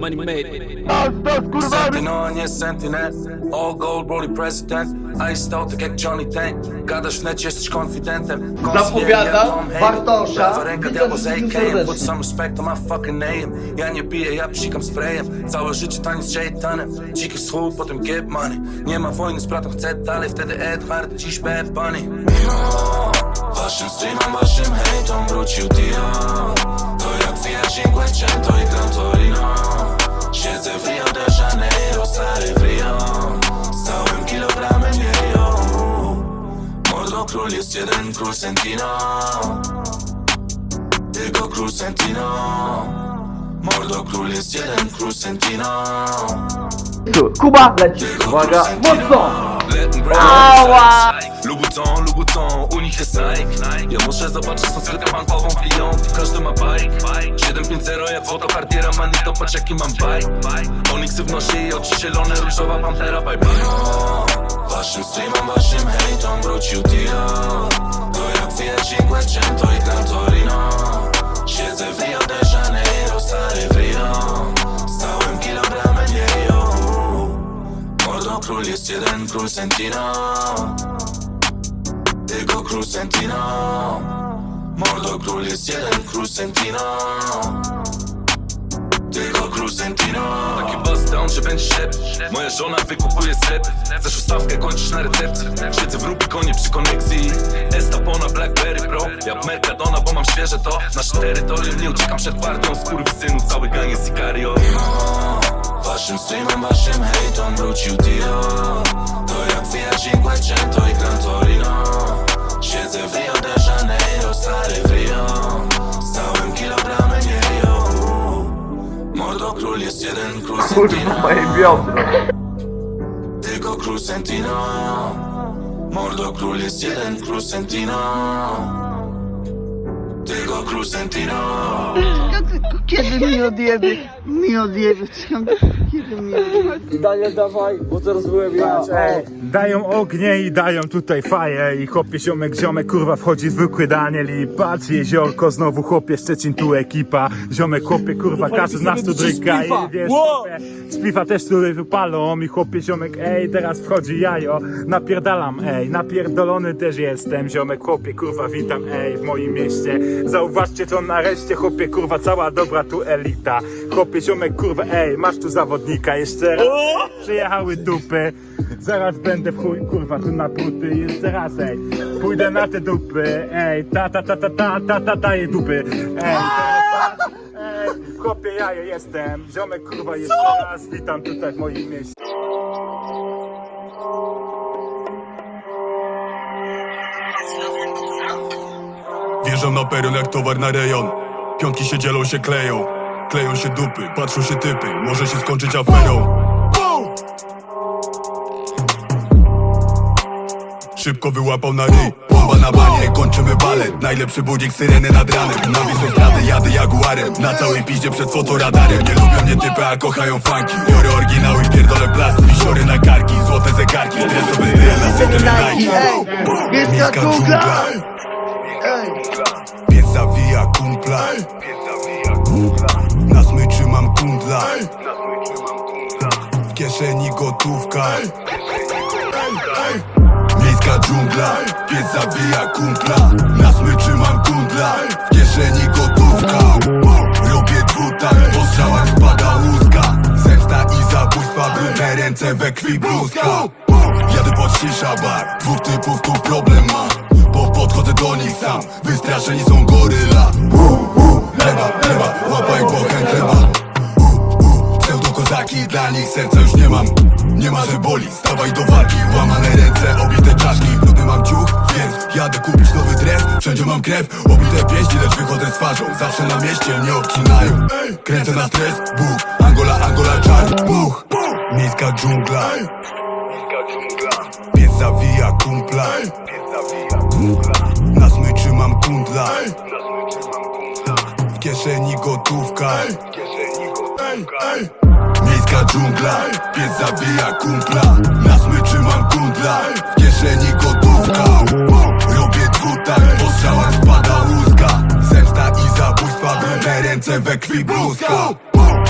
Money made. Sentinel, a nie sentinel All gold, brody president. Out tak jak Johnny Tank Gadasz necie, jesteś konfidentem. Zapowiadam Bartosza. Lewa ręka Witam diabła z wszystkich AK-em Put serdecznie. some respect on my fucking name. Ja nie piję, ja psikam sprayem. Całe życie z Jaytanem Dziki schód, potem get money. Nie ma wojny z bratem, chcę dalej. Wtedy Ed Hard, dziś Bad Bunny. Mimo Waszym streamem, waszym hejtom wrócił Dio To jak Fiat Cinque Cento i Gran Torino Siedzę w Rio de Janeiro, stary w Rio. Z całym kilogramem jejo. Mordo król jest jeden, król Sentino. Tylko król Sentino. Mordo król jest jeden, król Sentino. Kuba leci. Uwaga, mocno! Ała! Louboutin, Louboutin, u nich jest Nike Ja muszę zobaczyć tą skrytkę bankową klientów. Każdy ma bike 750 jak foto Cartiera Manito, patrz jaki mam bike Onyxy w nosie i oczy zielone Różowa pantera, bye bye. Waszym streamem, waszym hejtom wrócił Dio To jak Fiat Cinque Cento i Gran Torino Siedzę w Rio de Janeiro, stary w Rio. Z całym kilogramem jejo Mordo król jest jeden, król Sentino. Tylko król Sentino. Mordo król jest jeden, król Sentino Tylko król Sentino Taki basta, on będzie szedł. Moja żona wykupuje sklep. Chcesz ustawkę, kończysz na recepcji. Siedzę w Rubikonie przy koneksji Estapona, Blackberry Pro Ja Mercadona, bo mam świeże to. Nasze terytorium, nie uciekam przed partią Skurwysynu, cały gang jest Sicario. Waszym streamem, waszym hejtom wrócił Dio To jak Fiat Cinque Cento i Gran Torino. Siedzę w Rio de Janeiro, stary w Rio król jest jeden, król Sentino Kurwa, moje biodro. Tylko król Sentino Mordo król jest jeden, król Sentino Tylko król Sentino Kiedy mi odjebie? Mi odjebie. Kiedy mi? Daniel dawaj, bo teraz byłem ja. Ej, dają ognie i dają tutaj faję i chłopie ziomek, ziomek kurwa wchodzi zwykły Daniel i patrz jeziorko znowu chłopie Szczecin tu ekipa. Ziomek chłopie kurwa każdy z nas tu dryga i wiesz chłopie, splifa też tutaj wypalą i chłopie ziomek ej teraz wchodzi jajo. Napierdalam ej napierdolony też jestem. Ziomek chłopie kurwa witam ej w moim mieście. Zauważcie to nareszcie chłopie kurwa cała dobra tu elita. Chłopie ziomek kurwa. Ej masz tu zawodnika jeszcze? Raz. Przyjechały dupy. Zaraz będę w chuj, kurwa, tu napruty Jeszcze raz, ej. Pójdę na te dupy, ej Ta, ta, ta, ta, ta, ta, ta, daję dupy. Ej, teraz patrz, ej Chłopie, jajo jestem. Ziomek, kurwa, jeszcze raz Witam tutaj w moim mieście. Wjeżdżam na peron jak towar na rejon. Piątki się dzielą, się kleją Kleją się dupy, patrzą się typy. Może się skończyć aferą. Szybko wyłapał na ryj. Bomba na banie, kończymy balet Najlepszy budzik, syreny nad ranem. Na wisą stradę, jadę jaguarem. Na całej piździe przed fotoradarem. Nie lubią mnie typy, a kochają funki. Biorę oryginał i pierdolę plast. Wisiory na karki, złote zegarki. Stresowy styl na systemie Nike. Ej, Wielka dżungla! Ej, Pies zawija kumpla Na smyczy mam kundla. W kieszeni gotówka. Miejska dżungla. Pies zawija kumpla. Na smyczy mam kundla. W kieszeni gotówka. Robię dwutak Po strzałach spada łuska. Zemsta i zabójstwa Brudne ręce we krwi bluzka Jadę pod shisha bar. Dwóch typów tu problem ma. Bo podchodzę do nich sam. Wystraszeni są goryla Chleba, chleba, łapaj bochen chleba. Pseudokozaki, dla nich serca już nie mam. Nie ma, że boli, stawaj do walki. Łamane ręce, obite czaszki. Brudny mam ciuch, więc jadę kupić nowy dres. Wszędzie mam krew, obite pięści Lecz wychodzę z twarzą, zawsze na mieście Mnie obcinają, kręcę na stres Bóg, Angola, Angola, czar Buch, miejska dżungla. Pies zawija kumpla. Na smyczy kieszeni gotówka Miejska dżungla Pies zabija kumpla. Na smyczy mam kundla W kieszeni gotówka. Robię dwutak Po strzałach spada łuska Zemsta i zabójstwa Brudne ręce we krwi bluzka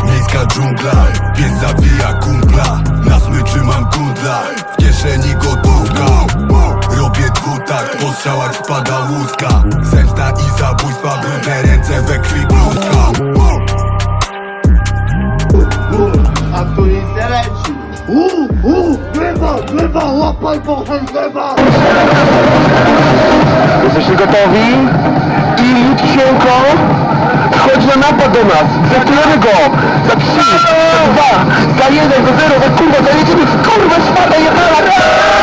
Miejska dżungla Pies zawija kumpla. Na smyczy mam kundla W kieszeni gotówka. Robię dwutakt Po strzałach spada łuska Uuu, uuu, gleba, gleba, łapaj bochen, gleba. Jesteście gotowi? I Cienko wchodzi na napad do nas. Zaktujemy go! Za 3, za 2, za 1, za 0, za kurwa, za jedziemy, kurwa, spada jebana!